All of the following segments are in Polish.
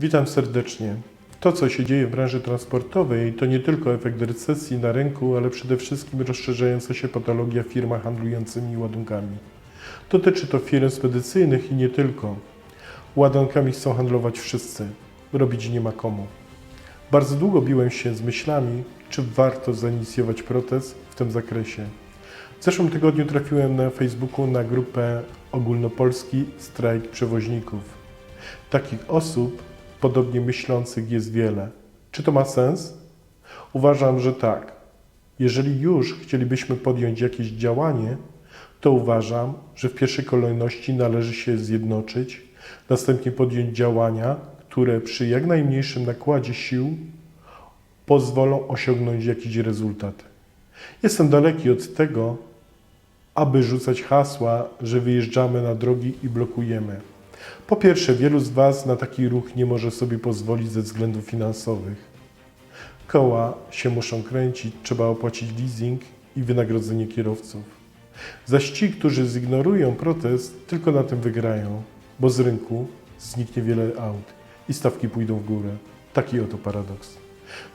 Witam serdecznie. To, co się dzieje w branży transportowej, to nie tylko efekt recesji na rynku, ale przede wszystkim rozszerzająca się patologia w firmach handlującymi ładunkami. Dotyczy to firm spedycyjnych i nie tylko. Ładunkami chcą handlować wszyscy. Robić nie ma komu. Bardzo długo biłem się z myślami, czy warto zainicjować protest w tym zakresie. W zeszłym tygodniu trafiłem na Facebooku na grupę Ogólnopolski Strajk Przewoźników. Takich osób, podobnie myślących, jest wiele. Czy to ma sens? Uważam, że tak. Jeżeli już chcielibyśmy podjąć jakieś działanie, to uważam, że w pierwszej kolejności należy się zjednoczyć, następnie podjąć działania, które przy jak najmniejszym nakładzie sił pozwolą osiągnąć jakiś rezultat. Jestem daleki od tego, aby rzucać hasła, że wyjeżdżamy na drogi i blokujemy. Po pierwsze, wielu z Was na taki ruch nie może sobie pozwolić ze względów finansowych. Koła się muszą kręcić, trzeba opłacić leasing i wynagrodzenie kierowców. Zaś ci, którzy zignorują protest, tylko na tym wygrają, bo z rynku zniknie wiele aut i stawki pójdą w górę. Taki oto paradoks.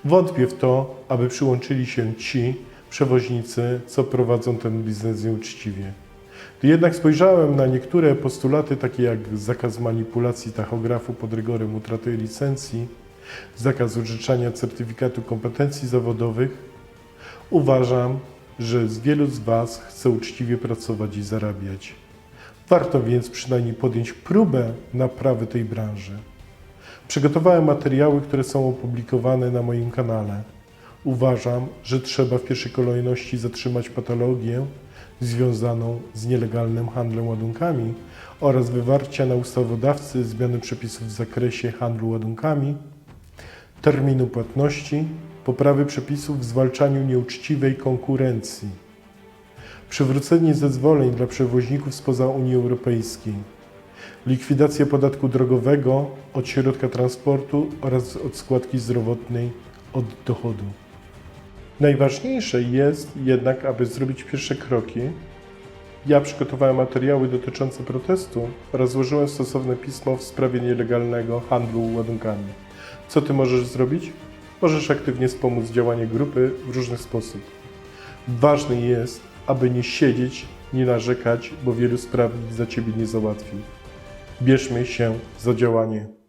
Wątpię w to, aby przyłączyli się ci przewoźnicy, co prowadzą ten biznes nieuczciwie. Jednak spojrzałem na niektóre postulaty, takie jak zakaz manipulacji tachografu pod rygorem utraty licencji, zakaz użyczania certyfikatu kompetencji zawodowych, uważam, że z wielu z Was chce uczciwie pracować i zarabiać. Warto więc przynajmniej podjąć próbę naprawy tej branży. Przygotowałem materiały, które są opublikowane na moim kanale. Uważam, że trzeba w pierwszej kolejności zatrzymać patologię związaną z nielegalnym handlem ładunkami oraz wywarcia na ustawodawcy zmiany przepisów w zakresie handlu ładunkami, terminu płatności, poprawy przepisów w zwalczaniu nieuczciwej konkurencji, przywrócenie zezwoleń dla przewoźników spoza Unii Europejskiej, likwidacja podatku drogowego od środka transportu oraz od składki zdrowotnej od dochodu. Najważniejsze jest jednak, aby zrobić pierwsze kroki. Ja przygotowałem materiały dotyczące protestu oraz złożyłem stosowne pismo w sprawie nielegalnego handlu ładunkami. Co ty możesz zrobić? Możesz aktywnie wspomóc działanie grupy w różny sposób. Ważne jest, aby nie siedzieć, nie narzekać, bo wielu spraw za ciebie nie załatwi. Bierzmy się za działanie.